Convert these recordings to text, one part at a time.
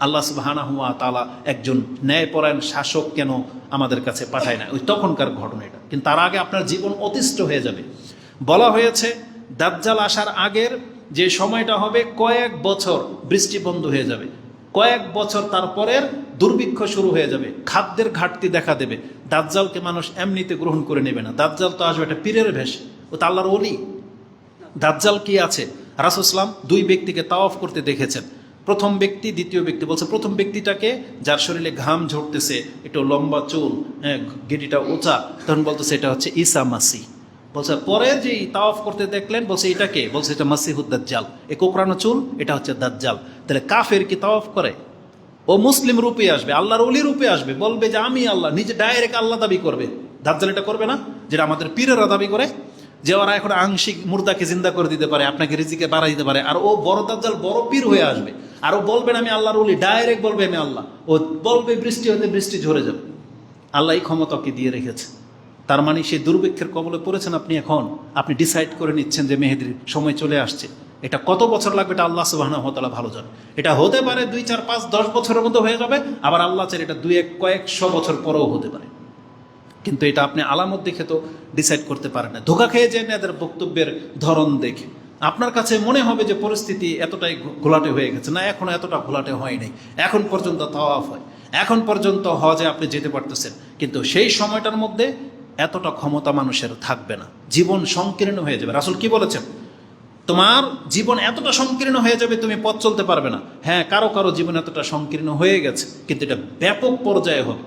আল্লাহ সুবাহানাহুয়া তালা একজন ন্যায়পরায়ণ শাসক কেন আমাদের কাছে পাঠায় না? ওই তখনকার ঘটনা এটা। কিন্তু তার আগে আপনার জীবন অতিষ্ঠ হয়ে যাবে। বলা হয়েছে, দাজ্জাল আসার আগের যে সময়টা হবে কয়েক বছর বৃষ্টি বন্ধ হয়ে যাবে। কয়েক বছর তারপরের দুর্ভিক্ষ শুরু হয়ে যাবে। খাদ্যের ঘাটতি দেখা দেবে। দাজ্জালকে মানুষ এমনিতে গ্রহণ করে নেবে না। দাজ্জাল তো আসবে একটা পীরের ভেষ। ও তো আল্লাহর অলি দাজ্জাল কি আছে? রাসুসলাম দুই ব্যক্তিকে তাওয়াফ করতে দেখেছেন। প্রথম ব্যক্তি, দ্বিতীয় ব্যক্তি বলছে, প্রথম ব্যক্তিটাকে যার শরীরে ঘাম ঝরতেছে, একটু লম্বা চুল হ্যাঁ গেটিটা ওচা, তখন বলতেছে এটা হচ্ছে ঈসা মাসি বলছে, পরে যে তাওয়াফ করতে দেখলেন, বলছে এটাকে বলছে, এটা মাসিহুদ দাজ্জাল। এ কোকরানো চুল, এটা হচ্ছে দাজ্জাল। তাহলে কাফের কি তাওয়াফ করে? ও মুসলিম রূপে আসবে, আল্লাহর অলি রূপে আসবে, বলবে যে আমি আল্লাহ, নিজে ডাইরেক্ট আল্লাহ দাবি করবে। দাজ্জাল এটা করবে না, যেটা আমাদের পীরেরা দাবি করে, যে ওরা এখন আংশিক মুর্দাকে জিন্দা করে দিতে পারে, আপনাকে রিজিকে বাড়াই দিতে পারে, আর ও বড় দাজ্জাল, বড় পীর হয়ে আসবে। আর ও বলবেন আমি আল্লাহর অলি ডাইরেক্ট বলবে আমি আল্লাহ। ও বলবে বৃষ্টি হতে বৃষ্টি ঝরে যাবে। আল্লাহ এই ক্ষমতাকে দিয়ে রেখেছে। তার মানে সেই দুর্ভিক্ষের কবলে পড়েছেন আপনি এখন। আপনি ডিসাইড করে নিচ্ছেন যে মেহেদির সময় চলে আসছে। এটা কত বছর লাগবে এটা আল্লাহ সুবাহ ভালো জানে। এটা হতে পারে দুই, চার, পাঁচ, দশ বছরের মধ্যে হয়ে যাবে। আবার আল্লাহ চাই এটা দুই, এক, কয়েকশো বছর পরেও হতে পারে। কিন্তু এটা আপনি আলামত দেখে তো ডিসাইড করতে পারেন না। ধোকা খেয়ে যায় না এদের বক্তব্যের ধরন দেখে। আপনার কাছে মনে হবে যে পরিস্থিতি এতটাই ঘোলাটে হয়ে গেছে। না, এখনও এতটা ঘোলাটে হয়নি এখন পর্যন্ত তাওয়াফ হয়। এখন পর্যন্ত হজে আপনি যেতে পারতেছেন। কিন্তু সেই সময়টার মধ্যে এতটা ক্ষমতা মানুষের থাকবে না। জীবন সংকীর্ণ হয়ে যাবে। রাসুল কি বলেছেন? তোমার জীবন এতটা সংকীর্ণ হয়ে যাবে, তুমি পথ চলতে পারবে না। হ্যাঁ কারও কারও জীবন এতটা সংকীর্ণ হয়ে গেছে, কিন্তু এটা ব্যাপক পর্যায়ে হবে।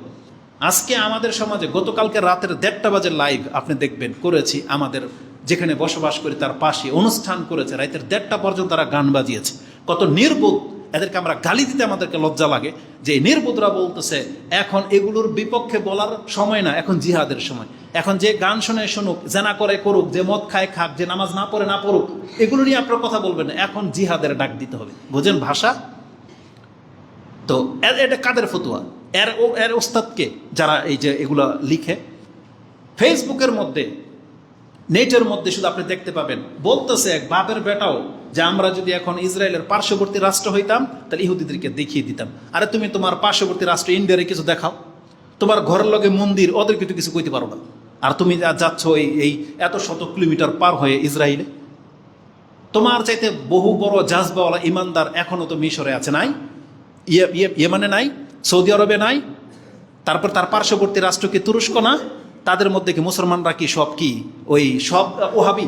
আজকে আমাদের সমাজে গতকালকে রাতের দেড়টা বাজে লাইভ আপনি দেখবেন, করেছি আমাদের যেখানে বসবাস করে তার পাশে অনুষ্ঠান করেছে। রাতের দেড়টা পর্যন্ত তারা গান বাজিয়েছে। কত নির্বোধ, এদেরকে আমরা গালি দিতে আমাদেরকে লজ্জা লাগে। যে নির্বোধরা বলতেছে, এখন এগুলোর বিপক্ষে বলার সময় না, এখন জিহাদের সময়। এখন যে গান শুনে শুনুক, জেনা করে করুক, যে মদ খায় খাক, যে নামাজ না পড়ে না পড়ুক, এগুলো নিয়ে আপনার কথা বলবেন না। এখন জিহাদের ডাক দিতে হবে। বোঝেন ভাষা? তো এটা কাদের ফতুয়া? এর ও এর ওস্তাদকে যারা এই যে এগুলো লিখে? ফেসবুকের মধ্যে নেটের মধ্যে শুধু আপনি দেখতে পাবেন। বলতেছে এক বাপের বেটাও যে আমরা যদি এখন ইসরায়েলের পার্শ্ববর্তী রাষ্ট্র হইতাম, তাহলে ইহুদিদেরকে দেখিয়ে দিতাম। আরে তুমি তোমার পার্শ্ববর্তী রাষ্ট্র ইন্ডিয়ারে কিছু দেখাও। তোমার ঘরের লগে মন্দির, ওদের কিন্তু কিছু কইতে পারো না। আর তুমি যাচ্ছ এই এই এত শত কিলোমিটার পার হয়ে ইসরায়েলে? তোমার চাইতে বহু বড় জাজবাওয়ালা ইমানদার এখনও তো মিশরে আছে নাই ইয়ে ইয়ে নাই, সৌদি আরবে নাই, তারপর তার পার্শ্ববর্তী রাষ্ট্রকে তুরস্ক না? তাদের মধ্যে কি মুসলমানরা কি সব কি? ওই সব ওহাবি?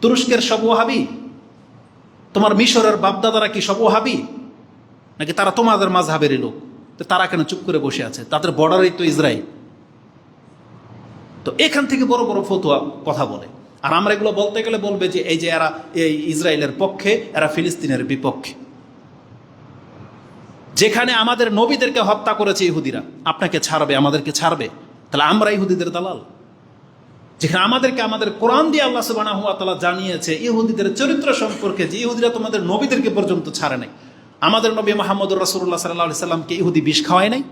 তুরস্কের সব ওহাবি? তোমার মিশরের বাপদাদারা কি সব ওহাবি? নাকি তারা তোমাদের মাঝহাবেরই লোক? তো তারা কেন চুপ করে বসে আছে? তাদের বর্ডারেই তো ইসরায়েল। তো এখান থেকে বড় বড় ফতুয়া কথা বলে। আর আমরা এগুলো বলতে গেলে বলবে যে এই যে এরা এই ইসরায়েলের পক্ষে, এরা ফিলিস্তিনের বিপক্ষে। যেখানে আমাদের নবীদেরকে হত্যা করেছে ইহুদিরা। আপনাকে ছাড়বে, আমাদেরকে ছাড়বে। তাহলে আমরা ইহুদিদের দালাল। যেখানে আমাদেরকে আমাদের কোরআন দিয়ে আল্লাহ সুবাহ তালা জানিয়েছে, ইহুদিদের চরিত্র সম্পর্কে যে ইহুদিরা তোমাদের নবীদেরকে পর্যন্ত ছাড়ে নাই। আমাদের নবী মাহমুদুর রাসুল্লাহ সাল্লাহ সাল্লামকে ইহুদি বিষ খাওয়ায় নাই,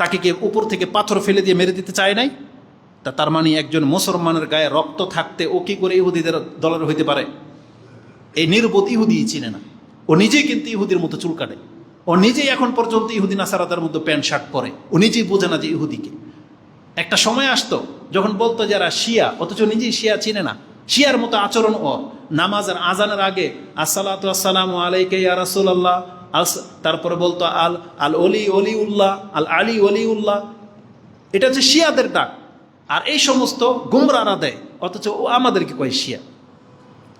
তাকে কে উপর থেকে পাথর ফেলে দিয়ে মেরে দিতে চায় নাই। তা তার মানে একজন মুসলমানের গায়ে রক্ত থাকতে ও কি করে ইহুদিদের দলের হইতে পারে? এই নির্বোধ ইহুদি চিনে না। ও নিজেই কিন্তু ইহুদির মতো চুল কাটে। ও নিজেই এখন পর্যন্ত ইহুদি নাসারাদার মধ্যে প্যান্ট শার্ট পরে। ও নিজেই বোঝে না যে ইহুদিকে একটা সময় আসতো যখন বলতো যারা শিয়া, অথচ নিজেই শিয়া চিনে না। শিয়ার মতো আচরণ ও। নামাজ আর আজানের আগে, আসসালাতু আসসালামু আলাইকে ইয়া রাসূলুল্লাহ, আস তারপরে বলতো আল আল অলি অলি উল্লাহ আল আলী অলি উল্লাহ এটা হচ্ছে শিয়াদের ডাক। আর এই সমস্ত গুমরারা দেয়। অথচ ও আমাদেরকে কয় শিয়া।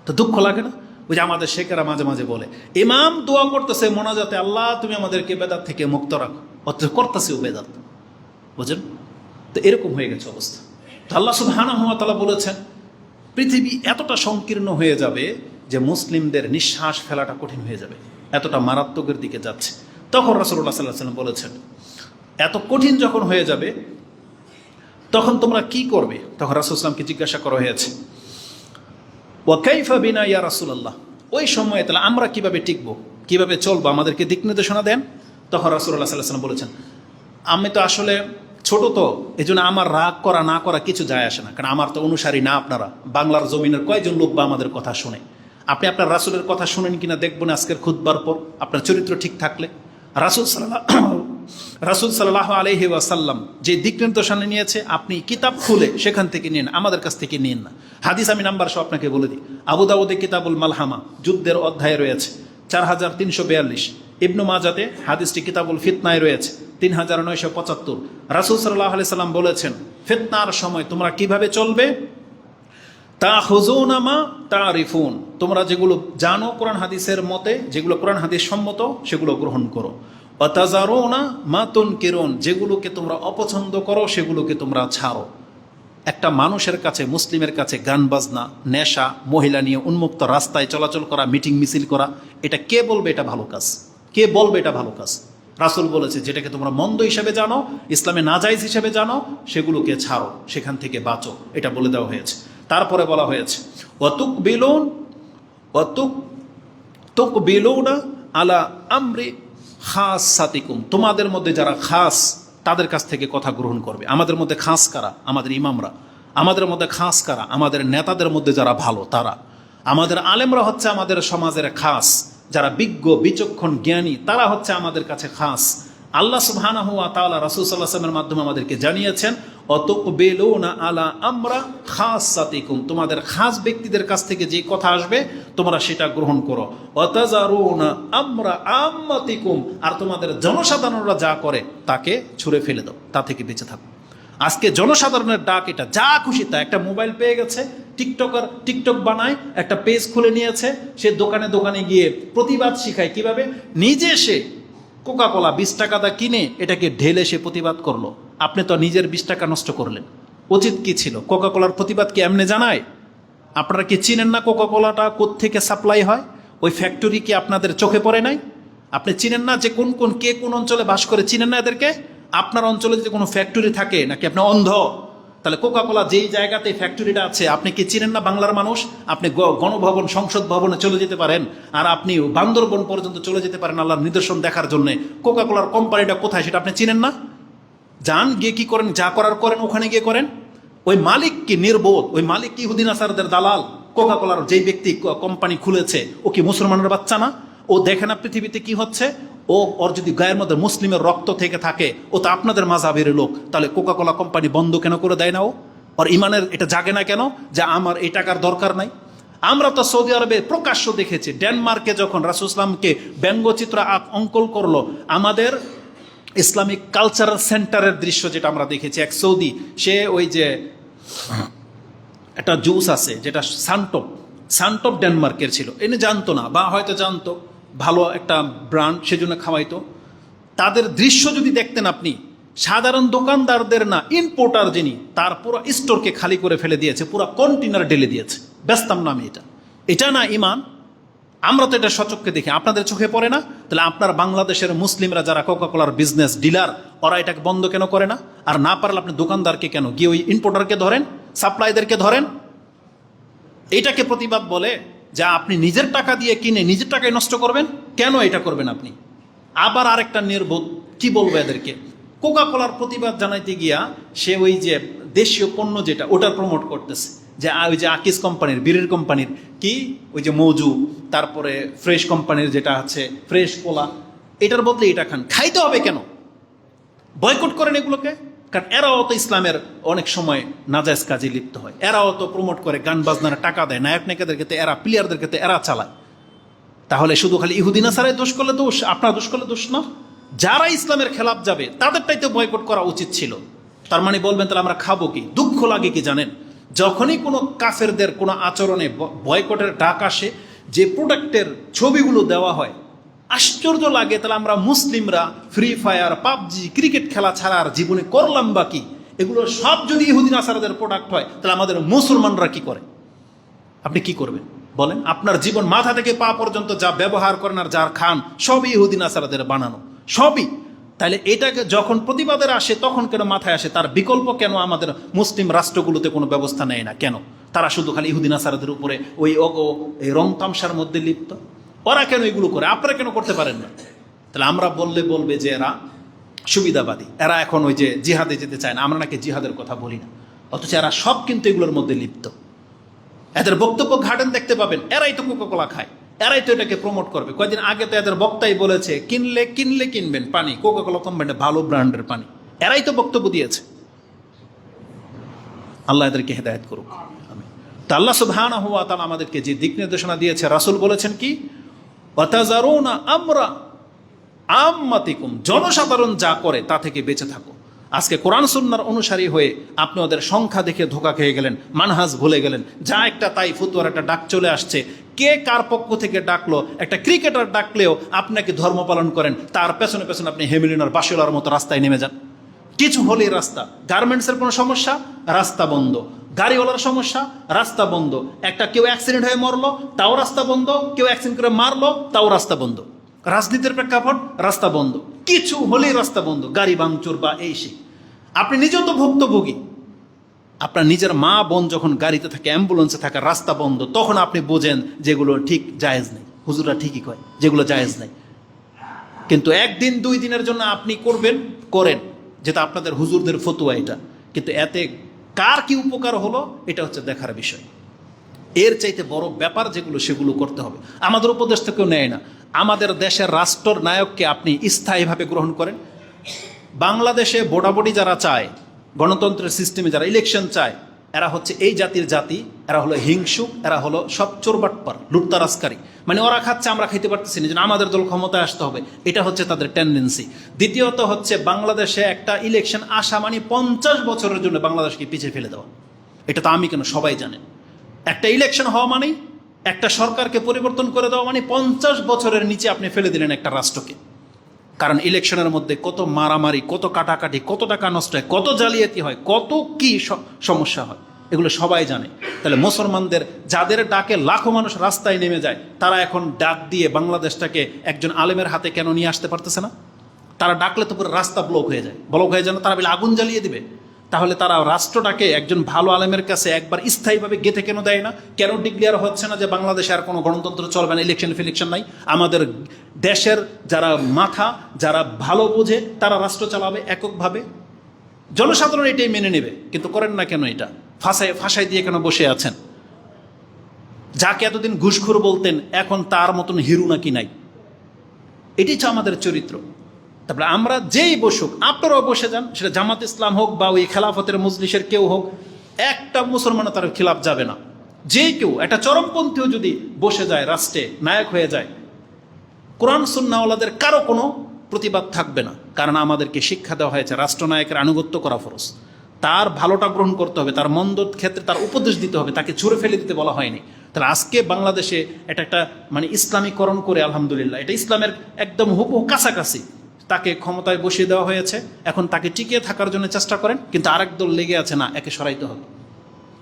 তো দুঃখ লাগে না? ওই যে আমাদের শেখেরা মাঝে মাঝে বলে, ইমাম দোয়া করতেছে মোনাজাতে আল্লাহ, তুমি আমাদেরকে বেদাত থেকে মুক্ত রাখো। অথচ করতেছে ও বেদাত। বুঝেন? তো এরকম হয়ে গেছে অবস্থা। তো আল্লাহ সুবহানাহু ওয়া তালা বলেছেন, পৃথিবী এতটা সংকীর্ণ হয়ে যাবে যে মুসলিমদের নিঃশ্বাস ফেলাটা কঠিন হয়ে যাবে, এতটা মারাত্মকের দিকে যাচ্ছে। তখন রাসূলুল্লাহ সাল্লাল্লাহু আলাইহি সাল্লাম বলেছেন, এত কঠিন যখন হয়ে যাবে, তখন তোমরা কি করবে? তখন রাসূল ইসলামকে জিজ্ঞাসা করা হয়েছে ওয়াকাইফা বিনা ইয়া রাসূলুল্লাহ? ওই সময়ে তাহলে আমরা কীভাবে টিকবো? কীভাবে চলবো? আমাদেরকে দিক নির্দেশনা দেন। তখন রাসূলুল্লাহ সাল্লাল্লাহু আলাইহি সাল্লাম বলেছেন, আমি তো আসলে ছোট তো এই জন্য আমার রাগ করা, না করা কিছু যায় আসে না। কারণ আমার তো অনুসারী না আপনারা। বাংলার জমিনের কয়জন লোক বা আমাদের কথা শুনে? আপনি আপনার রাসুলের কথা শুনেন কিনা দেখবেন আজকের খুদবার পর। আপনার চরিত্র ঠিক থাকলে। রাসুল সাল্লাহ রাসুল সাল্লাহ আলহি ওয়াসাল্লাম যে দিক নির্দেশনা নিয়েছে, আপনি কিতাব খুলে সেখান থেকে নিন, আমাদের কাছ থেকে নিন না। হাদিস আমি নাম্বার সহ আপনাকে বলে দিই। আবু দাউদে কিতাবুল মালহামা যুদ্ধের অধ্যায়ে রয়েছে। চার হাজার তিনশো বিয়াল্লিশ। ইবনু মাজাতে হাদিসটি কিতাবুল ফিতনায় রয়েছে। তিন হাজার নয়শো পঁচাত্তর। রাসুল সাল্লাহ আলি সাল্লাম বলেছেন, ফিতনার সময় তোমরা কীভাবে চলবে? তা হুজুনামা তা রিফুন তোমরা যেগুলো জানো কোরআন হাদিসের মতে, যেগুলো কোরআন হাদিস সম্মত, সেগুলো গ্রহণ করো। অতাজারোনা মাতুন কিরণ যেগুলোকে তোমরা অপছন্দ করো, সেগুলোকে তোমরা ছাড়ো। একটা মানুষের কাছে, মুসলিমের কাছে গান বাজনা, নেশা, মহিলা নিয়ে উন্মুক্ত রাস্তায় চলাচল করা, মিটিং মিছিল করা, এটা কে বলবে এটা ভালো কাজ? কে বলবে এটা ভালো কাজ? রাসুল বলেছে, যেটাকে তোমরা মন্দ হিসেবে জানো, ইসলামে নাজাইজ হিসেবে জানো, সেগুলোকে ছাড়ো, সেখান থেকে বাঁচো। এটা বলে দেওয়া হয়েছে। তারপরে বলা হয়েছে অতুক বিলুন অতুক তুক বিলুনা আলা আমরি খাস সাতিকুম তোমাদের মধ্যে যারা খাস, তাদের কাছ থেকে কথা গ্রহণ করবে। আমাদের মধ্যে খাস কারা? আমাদের ইমামরা। আমাদের মধ্যে খাস কারা? আমাদের নেতাদের মধ্যে যারা ভালো, তারা। আমাদের আলেমরা হচ্ছে আমাদের সমাজের খাস। যারা বিজ্ঞ, বিচক্ষণ, জ্ঞানী, তারা হচ্ছে আমাদের কাছে খাস। আল্লাহ সুবহানাহু ওয়া তাআলা রাসূল আলাইহি মাধ্যমে আমাদেরকে জানিয়েছেন, অতকবেলুনা আলা আমরা খাসাতিকুম। তোমাদের খাস ব্যক্তিদের কাছ থেকে যে কথা আসবে, তোমরা সেটা গ্রহণ করো। অতাজারুনা আমরা আম্মাতিকুম। আর তোমাদের জনসাধারণরা যা করে, তাকে ছুঁড়ে ফেলে দাও, তা থেকে বেঁচে থাকো। আজকে জনসাধারণের ডাক এটা, যা খুশি তা একটা মোবাইল পেয়ে গেছে, টিকটকার টিকটক বানায়, একটা পেজ খুলে নিয়েছে, সে দোকানে দোকানে গিয়ে প্রতিবাদ শিখায় কীভাবে? নিজে সে কোকা কোলা বিশ টাকা দা কিনে এটাকে ঢেলে সে প্রতিবাদ করল। আপনি তো নিজের বিশ টাকা নষ্ট করলেন। উচিত কি ছিল? কোকা কোলার প্রতিবাদ কি এমনি জানায়? আপনারা কি চিনেন না কোকা কোলাটা কোত্থেকে সাপ্লাই হয়? ওই ফ্যাক্টরি কি আপনাদের চোখে পড়ে নাই? আপনি চিনেন না যে কোন কোন, কে কোন অঞ্চলে বাস করে? চিনেন না এদেরকে? আপনার অঞ্চলে যদি কোনো ফ্যাক্টরি থাকে নাকি আপনি অন্ধ, তাহলে কোকা কোলা যেই জায়গাতে ফ্যাক্টরিটা আছে, আপনি কি চিনেন না বাংলার মানুষ? আপনি গণভবন, সংসদ ভবনে চলে যেতে পারেন, আর আপনি বান্দরবন পর্যন্ত চলে যেতে পারেন আল্লাহর নিদর্শন দেখার জন্য। কোকা কোলার কোম্পানিটা কোথায় সেটা আপনি চিনেন না? যান, গিয়ে কি করেন? যা করার করেন, ওখানে গিয়ে করেন। ওই মালিক কি নির্বোধ? ওই মালিক কি হুদিন আসারদের দালাল? কোকা কোলার যেই ব্যক্তি কোম্পানি খুলেছে, ও কি মুসলমানের বাচ্চা না? ও দেখে না পৃথিবীতে কি হচ্ছে? ও, ওর যদি গায়ের মধ্যে মুসলিমের রক্ত থেকে থাকে, ও তো আপনাদের মাঝাবের লোক, তাহলে কোকা কোলা কোম্পানি বন্ধ কেন করে দেয় না ও? ওর ইমানের এটা জাগে না কেন যে আমার এই টাকার দরকার নাই? আমরা তো সৌদি আরবে প্রকাশ্য দেখেছি, ডেনমার্কে যখন রাসুসলামকে ব্যঙ্গচিত্র অঙ্কন করল, আমাদের ইসলামিক কালচারাল সেন্টারের দৃশ্য যেটা আমরা দেখেছি, এক সৌদি, সে ওই যে একটা জুস আছে, যেটা সানটপ সানটপ ডেনমার্কের ছিল। এনে জানতো না, বা হয়তো জানতো। ভালো একটা ব্র্যান্ড সেজন্য খাওয়াইতো তাদের দৃশ্য যদি দেখতেন আপনি, সাধারণ দোকানদারদের না ইম্পোর্টার যিনি, তার পুরো স্টোরকে খালি করে ফেলে দিয়েছে, পুরো কন্টেনার ঢেলে দিয়েছে। ব্যস্তাম না আমি এটা। এটা না ইমান আমরা তো এটা সচক্ষে দেখি। আপনাদের চোখে পড়ে না? তাহলে আপনার বাংলাদেশের মুসলিমরা যারা কোকা কোলার বিজনেস ডিলার ওরা এটাকে বন্ধ কেন করে না? আর না পারলে আপনি দোকানদারকে কেন? গিয়ে ওই ইম্পোর্টারকে ধরেন সাপ্লাইদেরকে ধরেন? এটাকে প্রতিবাদ বলে যা আপনি নিজের টাকা দিয়ে কিনে নিজের টাকায় নষ্ট করবেন, কেন এটা করবেন আপনি? আবার আরেকটা নির্বোধ, কি বলব এদেরকে? কোকা কোলার প্রতিবাদ জানাইতে গিয়া সে ওই যে দেশীয় পণ্য যেটা, ওটার প্রমোট করতেছে। যে ওই যে আকিস কোম্পানির বীরের কোম্পানির কি? ওই যে মৌজু, তারপরে ফ্রেশ কোম্পানির যেটা আছে ফ্রেশ কোলা এটার বদলে এটা খান। খাইতে হবে কেন? বয়কট করেন এগুলোকে? কারণ এরাও তো ইসলামের অনেক সময় নাজায়জ কাজে লিপ্ত হয়। এরাও তো প্রমোট করে, গান বাজনার টাকা দেয়, নায়ক নায়িকাদেরকে তো এরা প্লেয়ারদেরকে তো এরা চালায়। তাহলে শুধু খালি ইহুদিনা সারাই দোষ করলে দোষ আপনার দোষ করলে দোষ না? যারা ইসলামের খেলাপ যাবে তাদেরটাই তো বয়কট করা উচিত ছিল। তার মানে বলবেন তাহলে আমরা খাব কি? দুঃখ লাগে কি জানেন? যখনই কোনো কাফেরদের কোনো আচরণে বয়কটের ডাক আসে, যে প্রোডাক্টের ছবিগুলো দেওয়া হয় আশ্চর্য লাগে, তাহলে আমরা মুসলিমরা ফ্রি ফায়ার পাবজি, ক্রিকেট খেলা ছাড়া আর জীবনে করলাম বা কি? এগুলো সব যদি ইহুদিন আসারাদের প্রোডাক্ট হয়, তাহলে আমাদের মুসলমানরা কি করে? আপনি কি করবেন? বলেন, আপনার জীবন মাথা থেকে পা পর্যন্ত যা ব্যবহার করেন আর যার খান, সবই ইহুদিন আসারাদের বানানো। সবই। তাহলে এটাকে যখন প্রতিবাদের আসে, তখন কেন মাথায় আসে? তার বিকল্প কেন আমাদের মুসলিম রাষ্ট্রগুলোতে কোনো ব্যবস্থা নেয় না? কেন? তারা শুধু খালি ইহুদিন আসারাদের উপরে ওই অগো এই রং তামসার মধ্যে লিপ্ত? ওরা কেন এগুলো করে? আপনারা কেন করতে পারেন না? তাহলে আমরা বললে বলবে যে এরা সুবিধাবাদী। এরা এখন ওই যে জিহাদে যেতে চায় না। আমরা নাকি জিহাদের কথা বলি না। অথচ এরা সব কিন্তু এগুলোর মধ্যে লিপ্ত। এদের বক্তব্য ঘাটেন দেখতে পাবেন। এরাই তো কোকাকোলা খায়। এরাই তো এটাকে প্রমোট করবে। কয়েকদিন আগে তো এদের বক্তাই বলেছে, কিনলে কিনলে কিনবেন পানি। কোকাকোলা কোম্পানির ভালো ব্র্যান্ডের পানি। এরাই তো বক্তব্য দিয়েছে। আল্লাহ এদেরকে হেদায়ত করুক। তা আল্লাহ সুবহানাহু ওয়া তাআলা আমাদেরকে যে দিক নির্দেশনা দিয়েছে, রাসুল বলেছেন কি? ওয়াতাজারুনা আমরা আম্মাতিকুম, জনসাধারণ যা করে তা থেকে বেঁচে থাকো। আজকে কোরআন সুন্নার অনুসারী হয়ে আপনি ওদের সংখ্যা দেখে ধোকা খেয়ে গেলেন, মানহাজ ভুলে গেলেন। যা একটা তাই ফুতুয়ার একটা ডাক চলে আসছে। কে কার পক্ষ থেকে ডাকলো, একটা ক্রিকেটার ডাকলেও আপনাকে ধর্ম পালন করেন, তার পেছনে পেছনে আপনি হেমিলিনার বাসিলার মতো রাস্তায় নেমে যান। কিছু হলেই রাস্তা। গার্মেন্টসের কোনো সমস্যা? রাস্তা বন্ধ। গাড়িওয়ালার সমস্যা, রাস্তা বন্ধ। একটা কেউ অ্যাক্সিডেন্ট হয়ে মরলো, তাও রাস্তা বন্ধ। কেউ অ্যাক্সিডেন্ট করে মারলো, তাও রাস্তা বন্ধ। রাজনীতির প্রেক্ষাপট, রাস্তা বন্ধ। কিছু হলেই রাস্তা বন্ধ। গাড়ি ভাঙচুর বা এই সে। আপনি নিজেও তো ভুক্তভোগী। আপনার নিজের মা, বোন যখন গাড়িতে থাকে, অ্যাম্বুলেন্সে থাকে, রাস্তা বন্ধ, তখন আপনি বোঝেন যেগুলো ঠিক জায়েজ নেই। হুজুরা ঠিকই কয়, যেগুলো জায়েজ নেই। কিন্তু একদিন, দুই দিনের জন্য আপনি করবেন, করেন। যেটা আপনাদের হুজুরদের ফতুয়া এটা। কিন্তু এতে কার কি উপকার হলো, এটা হচ্ছে দেখার বিষয়। এর চাইতে বড় ব্যাপার যেগুলো, সেগুলো করতে হবে। আমাদের উপদেশ থেকেও নেয় না। আমাদের দেশের রাষ্ট্র নায়ককে আপনি স্থায়ীভাবে গ্রহণ করেন। বাংলাদেশে বোটাবুটি যারা চায়, গণতন্ত্রের সিস্টেমে যারা ইলেকশন চায় এরা হচ্ছে এই জাতির জাতি, এরা হলো হিংসুক এরা হলো সব চোরবাটপার লুটতারাসকারী মানে ওরা খাচ্ছে, আমরা খাইতে পারতেছি না যেন আমাদের দল ক্ষমতায় আসতে হবে। এটা হচ্ছে তাদের টেন্ডেন্সি দ্বিতীয়ত হচ্ছে বাংলাদেশে একটা ইলেকশন আসা মানে পঞ্চাশ বছরের জন্য বাংলাদেশকে পিছিয়ে ফেলে দেওয়া। এটা তো আমি কেন, সবাই জানেন একটা ইলেকশন হওয়া মানেই একটা সরকারকে পরিবর্তন করে দেওয়া মানে পঞ্চাশ বছরের নিচে আপনি ফেলে দিলেন একটা রাষ্ট্রকে। কারণ ইলেকশনের মধ্যে কত মারামারি, কত কাটাকাটি, কত টাকা নষ্ট হয়, কত জালিয়াতি হয়, কত কি সমস্যা হয়, এগুলো সবাই জানে। তাহলে মুসলমানদের যাদের ডাকে লাখো মানুষ রাস্তায় নেমে যায়, তারা এখন ডাক দিয়ে বাংলাদেশটাকে একজন আলেমের হাতে কেন নিয়ে আসতে পারতেছে না? তারা ডাকলে তো পুরো রাস্তা ব্লক হয়ে যায়। ব্লক হয়ে যায় না, তারা বলে আগুন জ্বালিয়ে দিবে। তাহলে তারা রাষ্ট্রটাকে একজন ভালো আলেমের কাছে একবার স্থায়ীভাবে গেঁথে কেন দেয় না? কেন ডিক্লিয়ার হচ্ছে না যে বাংলাদেশে আর কোনো গণতন্ত্র চলবে না ইলেকশন ফিলেকশন নাই? আমাদের দেশের যারা মাথা, যারা ভালো বোঝে, তারা রাষ্ট্র চালাবে এককভাবে? জনসাধারণ এটাই মেনে নেবে, কিন্তু করেন না কেন এটা? ফাঁসায় ফাঁসাই দিয়ে কেন বসে আছেন? যাকে এতদিন ঘুষখোর বলতেন, এখন তার মতন হিরু নাকি নাই? এটি হচ্ছে আমাদের চরিত্র। তারপরে আমরা যেই বসুক, আপনারাও বসে যান, সেটা জামাত ইসলাম হোক বা ওই খেলাফতের মজলিসের কেউ হোক, একটা মুসলমানও তার খিলাফ যাবে না। যে কেউ, একটা চরমপন্থীও যদি বসে যায়, রাষ্ট্রে নায়ক হয়ে যায়, কোরআন সুন্নাওয়ালাদের কারও কোনো প্রতিবাদ থাকবে না, কারণ আমাদেরকে শিক্ষা দেওয়া হয়েছে, রাষ্ট্রনায়কের আনুগত্য করা ফরজ। তার ভালোটা গ্রহণ করতে হবে, তার মন্দ ক্ষেত্রে তার উপদেশ দিতে হবে, তাকে ছুঁড়ে ফেলে দিতে বলা হয়নি। তাহলে আজকে বাংলাদেশে এটা একটা মানে ইসলামীকরণ করে, আলহামদুলিল্লাহ, এটা ইসলামের একদম হুবহু কাছাকাছি। তাকে ক্ষমতায় বসিয়ে দেওয়া হয়েছে। এখন তাকে টিকিয়ে থাকার জন্য চেষ্টা করেন, কিন্তু আরেক দল লেগে আছে না, একে সরাইতে হবে।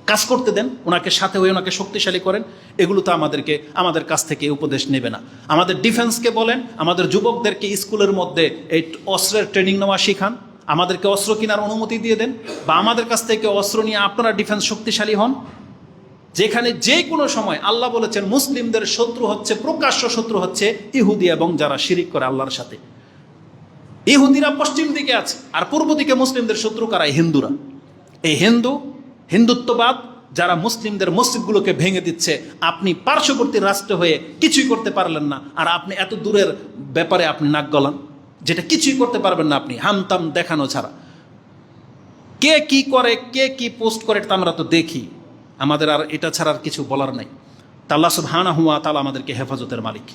কাজ করতে দেন, ওনাকে সাথে হয়ে ওনাকে শক্তিশালী করেন। এগুলো তো আমাদেরকে, আমাদের কাছ থেকে উপদেশ নেবে না। আমাদের ডিফেন্সকে বলেন, আমাদের যুবকদেরকে স্কুলের মধ্যে এই অস্ত্রের ট্রেনিং নেওয়া শিখান। আমাদেরকে অস্ত্র কেনার অনুমতি দিয়ে দেন, বা আমাদের কাছ থেকে অস্ত্র নিয়ে আপনারা ডিফেন্স শক্তিশালী হন। যেখানে যে কোনো সময় আল্লাহ বলেছেন, মুসলিমদের শত্রু হচ্ছে, প্রকাশ্য শত্রু হচ্ছে ইহুদি এবং যারা শিরিক করে আল্লাহর সাথে। ইহুদিরা পশ্চিম দিকে আছে, আর পূর্ব দিকে মুসলিমদের শত্রু কারা? হিন্দুরা। এই হিন্দু, হিন্দুত্ববাদ যারা মুসলিমদের মসজিদগুলোকে ভেঙে দিচ্ছে, আপনি পার্শ্ববর্তী রাষ্ট্র হয়ে কিছুই করতে পারলেন না, আর আপনি এত দূরের ব্যাপারে আপনি নাক গলান, যেটা কিছুই করতে পারবেন না আপনি, হামতাম দেখানো ছাড়া। কে কি করে, কে কি পোস্ট করে, এটা আমরা তো দেখি। আমাদের আর এটা ছাড়া আর কিছু বলার নাই। তা আল্লাহ সুবহানাহু ওয়া তাআলা আমাদেরকে হেফাজতের মালিক।